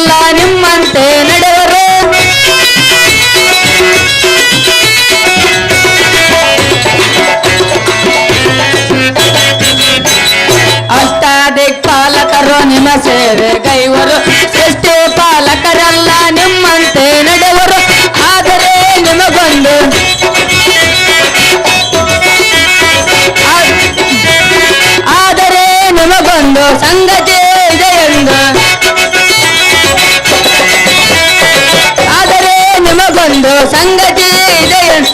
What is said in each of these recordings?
ನಾವೆಲ್ಲ ನಿಮ್ಮಂತೆ ನಡೆವರು ಅಷ್ಟಾದಿಕ್ ಪಾಲಕರು ನಿಮ್ಮ ಸೇವೆ ಕೈವರು சங்கதி இதயம்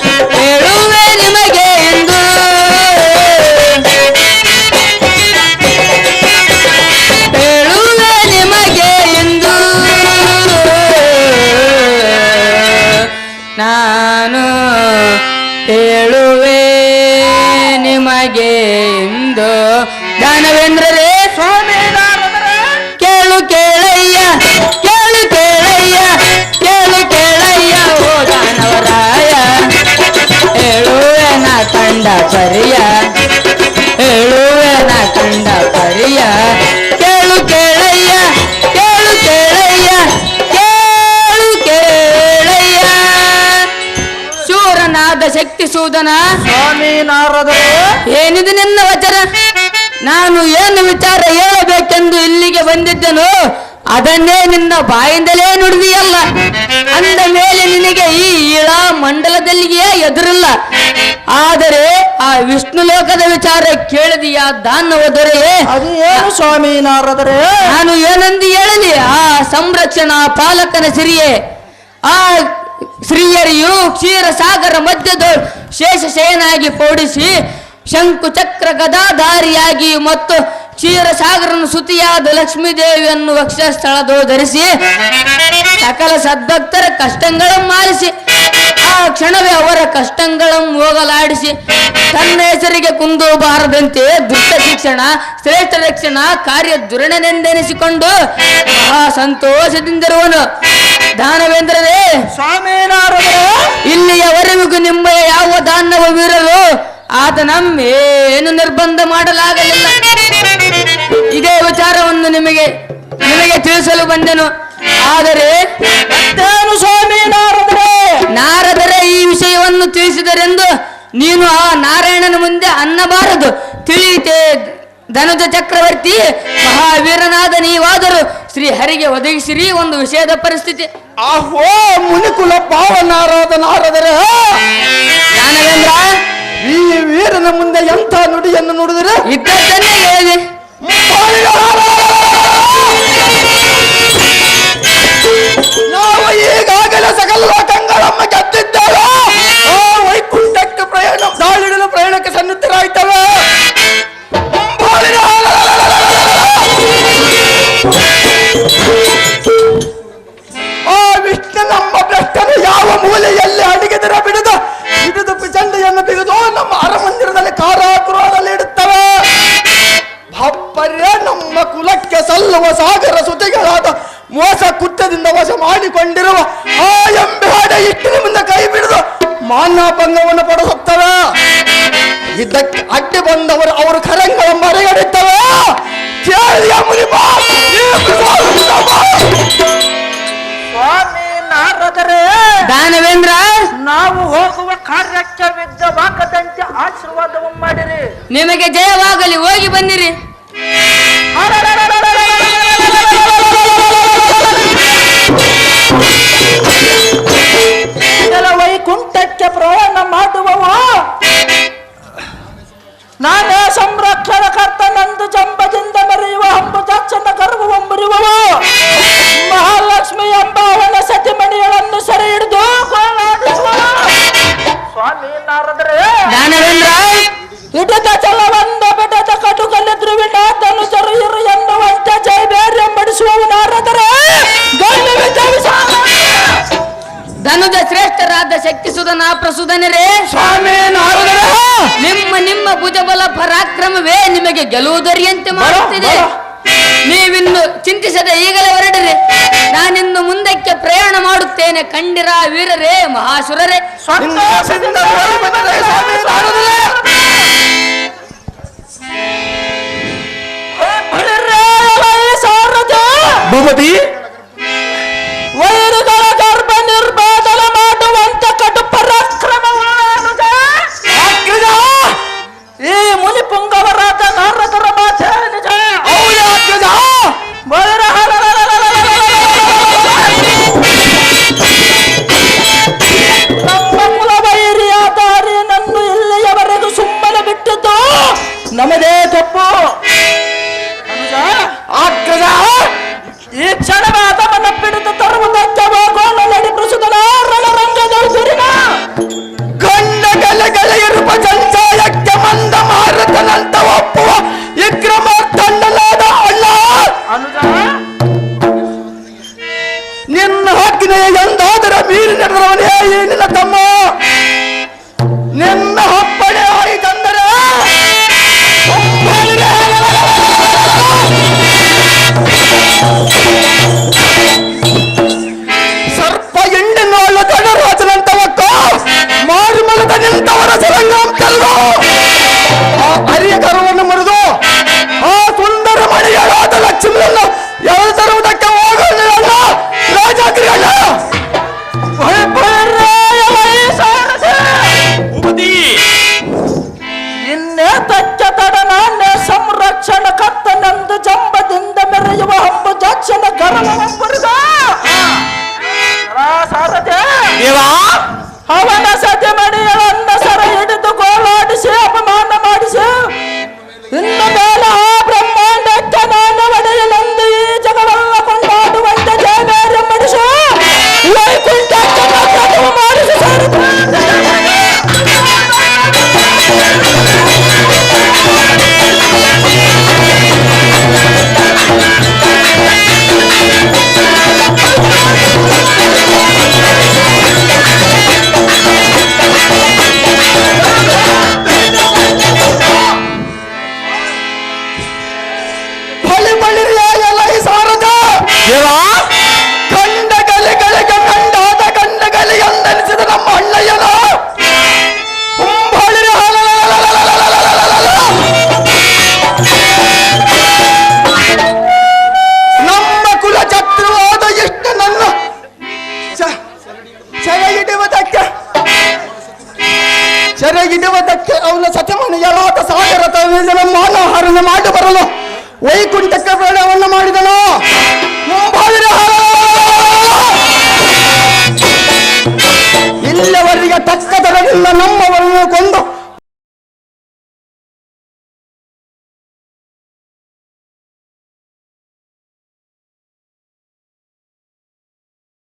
ಶಕ್ತಿ ಸೂದನ? ಸ್ವಾಮಿ ನಾರದರು. ಏನಿದೆ ನಿನ್ನ ವಚನ? ನಾನು ಏನು ವಿಚಾರ ಹೇಳಬೇಕೆಂದು ಇಲ್ಲಿಗೆ ಬಂದಿದ್ದನು ಅದನ್ನೇ ನಿನ್ನ ಬಾಯಿಂದಲೇ ನುಡಿದಿಯಲ್ಲ. ಅಂದ ಮೇಲೆ ನಿನಗೆ ಈ ಇಳ ಮಂಡಲದಲ್ಲಿಯೇ ಎದುರಿಲ್ಲ. ಆದರೆ ಆ ವಿಷ್ಣು ಲೋಕದ ವಿಚಾರ ಕೇಳಿದೀಯ ದಾನವ ದೊರೆಯೇ ಅದು ಏನು ಸ್ವಾಮಿ ನಾರದರೆ? ನಾನು ಏನಂದು ಹೇಳಲಿ? ಆ ಸಂರಕ್ಷಣಾ ಪಾಲಕನ ಸಿರಿಯೇ. ಆ ಸ್ತ್ರೀಯರಿಯು ಕ್ಷೀರ ಸಾಗರ ಮಧ್ಯದ ಶೇಷಶಯನಾಗಿ ಪೋಡಿಸಿ, ಶಂಕು ಚಕ್ರ ಗದಾಧಾರಿಯಾಗಿ ಮತ್ತು ಕ್ಷೀರ ಸಾಗರನ ಸುತಿಯಾದ ಲಕ್ಷ್ಮೀ ದೇವಿಯನ್ನು ವಕ್ಷಸ್ಥಳದೋ ಧರಿಸಿ, ಸಕಲ ಸದ್ಭಕ್ತರ ಕಷ್ಟಗಳನ್ನು ಮಾರಿಸಿ, ಆ ಕ್ಷಣವೇ ಅವರ ಕಷ್ಟಗಳನ್ನು ಹೋಗಲಾಡಿಸಿ, ತನ್ನ ಹೆಸರಿಗೆ ಕುಂದು ಬಾರದಂತೆ ದುಷ್ಟ ಶಿಕ್ಷಣ, ಶ್ರೇಷ್ಠ ರಕ್ಷಣ ಕಾರ್ಯ ದುರಣನೆಂದೆನಿಸಿಕೊಂಡು ಮಹಾ ಸಂತೋಷದಿಂದಿರುವನು. ದಾನವೇಂದ್ರರೇ ಸ್ವಾಮಿ ನಾರದರು ಇಲ್ಲಿಯವರೆಗೂ ನಿಮ್ಮ ಯಾವ ದಾನವವಿರಲು ಆತ ನಮ್ಮೇನು ನಿರ್ಬಂಧ ಮಾಡಲಾಗಲಿಲ್ಲ. ಇದೇ ವಿಚಾರವನ್ನು ನಿಮಗೆ ನಿಮಗೆ ತಿಳಿಸಲು ಬಂದೆನು. ಆದರೆ ಸ್ವಾಮಿ ನಾರದರೆ ನಾರದರ ಈ ವಿಷಯವನ್ನು ತಿಳಿಸಿದರೆಂದು ನೀನು ಆ ನಾರಾಯಣನ ಮುಂದೆ ಅನ್ನಬಾರದು. ತಿಳಿಯಿತೆ ಧನುಜ ಚಕ್ರವರ್ತಿ ಮಹಾವೀರನಾದ ನೀವಾದರೂ ಶ್ರೀ ಹರಿಗೆ ಒದಗಿಸಿರಿ ಒಂದು ವಿಷಯದ ಪರಿಸ್ಥಿತಿ. ಆಹೋ ಮುನಿಕುಲ ಜ್ಞಾನವೇಂದ್ರ ಈ ವೀರನ ಮುಂದೆ ಎಂಥ ನುಡಿಯನ್ನು ನುಡಿದರೆ? ಇದ್ದದ್ದನ್ನೇ ಹೇಳಿದೆ. ಪಿಚಂಡಿಯನ್ನು ಬಿಗಿದು ನಮ್ಮ ಅರಮಂದಿರದಲ್ಲಿ ಕಾರಾಗೃಹದಲ್ಲಿ ಇಡುತ್ತವೆ ಭಪ್ಪರೇ ನಮ್ಮ ಕುಲಕ್ಕೆ ಸಲ್ಲುವ ಸಾಗರ ಸುತಿಗಳಾದ ಮೋಸ ಕುತ್ತದಿಂದ ವಶ ಮಾಡಿಕೊಂಡಿರುವ ಆ ಎಂಬೇಡ ಇಟ್ಟಿನ ಮುಂದೆ ಕೈ ಬಿಡಿದು ಮಾನಭಂಗವನ್ನು ಪಡಿಸುತ್ತವೆ ಇದಕ್ಕೆ ಅಡ್ಡಿ ಬಂದವರು ಅವರು ಕರಂಗಳ ಮರೆಗಡಿತ್ತವೆ ಕೇಳಿಯ ಮುನಿಪ ಸ್ವಾಮಿ ನಾರದರೆ ದಾನವೇಂದ್ರ. ನಾವು ಹೋಗುವ ಕಾರ್ಯಕ್ಕೆ ವಿದ್ಯವಾಗದಂತೆ ಆಶೀರ್ವಾದವು ಮಾಡಿರಿ. ನಿಮಗೆ ಜಯವಾಗಲಿ ಹೋಗಿ ಬನ್ನಿರಿ. ಕೆಲ ವೈಕುಂಠಕ್ಕೆ ಪ್ರಯಾಣ ಮಾಡುವವ. ನಾನೇ ಸಂರಕ್ಷಣ ಕರ್ತನಂದು ಜಂಬದಿಂದ ಮೆರೆಯುವ ಅಂಬುಜಾಕ್ಷನ ಗರ್ವವ ಮುರಿಯುವವ. ಸ್ವಾಮಿ ನಾರದರೆ ದಾನವೇಂದ್ರ ಹಿಡಿದ ಚಲವಂದ ಬಿಡದ ಕಟುಕಲ್ಲಿ ಧ್ರುವಿನ ಧನುಜರು ಇರು ಎನ್ನುವಂತೆ ಜೈ ಬೇರೆ ನಾರದರೆ. ಧನುಜ ಶ್ರೇಷ್ಠರಾದ ಶಕ್ತಿ ಸುಧನ ಪ್ರಸುಧನರೇ. ಸ್ವಾಮಿ ನಾರದರೆ. ನಿಮ್ಮ ನಿಮ್ಮ ಭುಜಬಲ ಪರಾಕ್ರಮವೇ ನಿಮಗೆ ಗೆಲುವುದರಿಯಂತೆ ಮಾಡುತ್ತಿದೆ ಬರೋ. ನೀವಿನ್ನು ಚಿಂತಿಸದೆ ಈಗಲೇ ಹೊರಡಿರಿ. ನಾನಿನ್ನು ಮುಂದಕ್ಕೆ ಪ್ರಯಾಣ ಮಾಡುತ್ತೇನೆ ಕಂಡಿರ ವೀರರೇ ಮಹಾಸುರರೇ. ಸಂತೋಷದಿಂದ ಶಣವಾದವನ್ನ ಪಿಡಿದು ತರುವುದಕ್ಕೆ ಹೋಗೋಣ ನಡಿ ಕೃಷಿದರಾರಂಗದೌಸಿರಿನ ಗಂಡ ಗಲಗಲ ಇರುವ ಕಂಚಾಯಕ್ಕೆ ಮಂದ ಮಾರುತನಂತವ 好，欢迎大家。পারল ওই কুড়ি টাকা